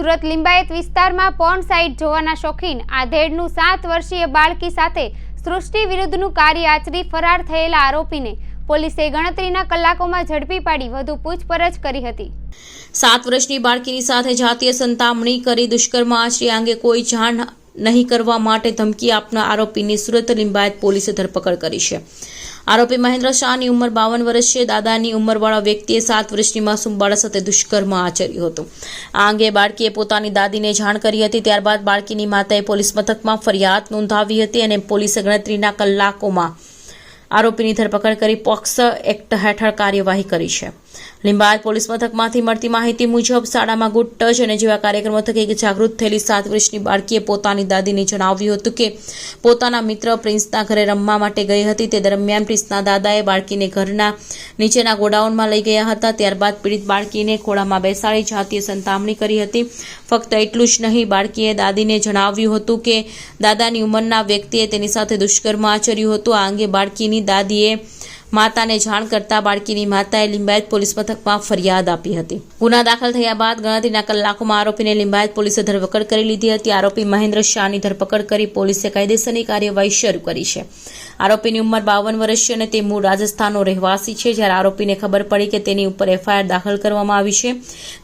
સુરત લિંબાયત વિસ્તારમાં porn site જોવાના શોખીન આધેડનું સાત વર્ષીય બાળકી સાથે સૃષ્ટિ વિરુદ્ધનું કાર્ય આચરી ફરાર થયેલા આરોપીને પોલીસે ગણતરીના કલાકોમાં ઝડપી પાડી વધુ પૂછપરછ કરી હતી. સાત વર્ષની બાળકીની સાથે જાતીય સંતામણી કરી દુષ્કર્મ આચરી અંગે કોઈ જાણ નહીં કરવા માટે ધમકી આપનાર આરોપીની સુરત લિંબાયત પોલીસે ધરપકડ કરી છે. આરોપી મહેન્દ્ર શાહની ઉંમર બાવન વર્ષ છે. દાદાની ઉંમરવાળા વ્યક્તિએ સાત વર્ષની માસૂમ બાળક સાથે દુષ્કર્મ આચર્યું હતું. આ અંગે બાળકીએ પોતાની દાદીને જાણ કરી હતી. ત્યારબાદ બાળકીની માતાએ પોલીસ મથકમાં ફરિયાદ નોંધાવી હતી અને પોલીસે ગણતરીના કલાકોમાં આરોપીની ધરપકડ કરી પોક્સ એક્ટ હેઠળ કાર્યવાહી કરી છે. લીંબાયત પોલીસ મથકમાંથી મળતી માહિતી મુજબ શાળામાં ગુડ ટચ અને જેવા કાર્યક્રમો થકી એક જાગૃત થયેલી સાત વર્ષની બાળકીએ પોતાની દાદીને જણાવ્યું હતું કે પોતાના મિત્ર પ્રિન્સના ઘરે રમવા માટે ગઈ હતી. તે દરમિયાન પ્રિન્સના દાદાએ બાળકીને ઘરના નીચેના ગોડાઉનમાં લઈ ગયા હતા. ત્યારબાદ પીડિત બાળકીને ખોળામાં બેસાડી જાતીય સંતામણી કરી હતી. ફક્ત એટલું જ નહીં, બાળકીએ દાદીને જણાવ્યું હતું કે દાદાની ઉંમરના વ્યક્તિએ તેની સાથે દુષ્કર્મ આચર્યું હતું. આ અંગે બાળકીની દાદીએ માતાને જાણ કરતા બાળકીની માતાએ લિંબાયત પોલીસ મથકમાં ફરિયાદ આપી હતી. ગુના દાખલ થયા બાદ ગણતરીના કલાકોમાં આરોપીને લિંબાયત પોલીસે ધરપકડ કરી લીધી હતી. આરોપી મહેન્દ્ર શાહની ધરપકડ કરી પોલીસે કાયદેસરની કાર્યવાહી શરૂ કરી છે. આરોપીની ઉંમર બાવન વર્ષ છે અને તે મૂળ રાજસ્થાનનો રહેવાસી છે. જ્યારે આરોપીને ખબર પડી કે તેની ઉપર એફઆઈઆર દાખલ કરવામાં આવી છે,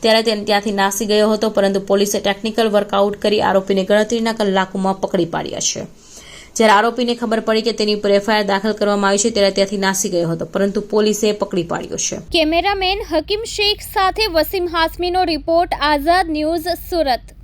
ત્યારે તેને ત્યાંથી નાસી ગયો હતો, પરંતુ પોલીસે ટેકનિકલ વર્કઆઉટ કરી આરોપીને ગણતરીના કલાકોમાં પકડી પાડ્યા છે. જ્યારે આરોપીને ખબર પડી કે તેની ઉપર એફઆઈઆર દાખલ કરવામાં આવી છે, ત્યારે ત્યાંથી નાસી ગયો હતો. પરંતુ પોલીસે પકડી પાડ્યો છે. કેમેરામેન હકીમ શેખ સાથે વસીમ હાસમીનો રિપોર્ટ, આઝાદ ન્યૂઝ સુરત.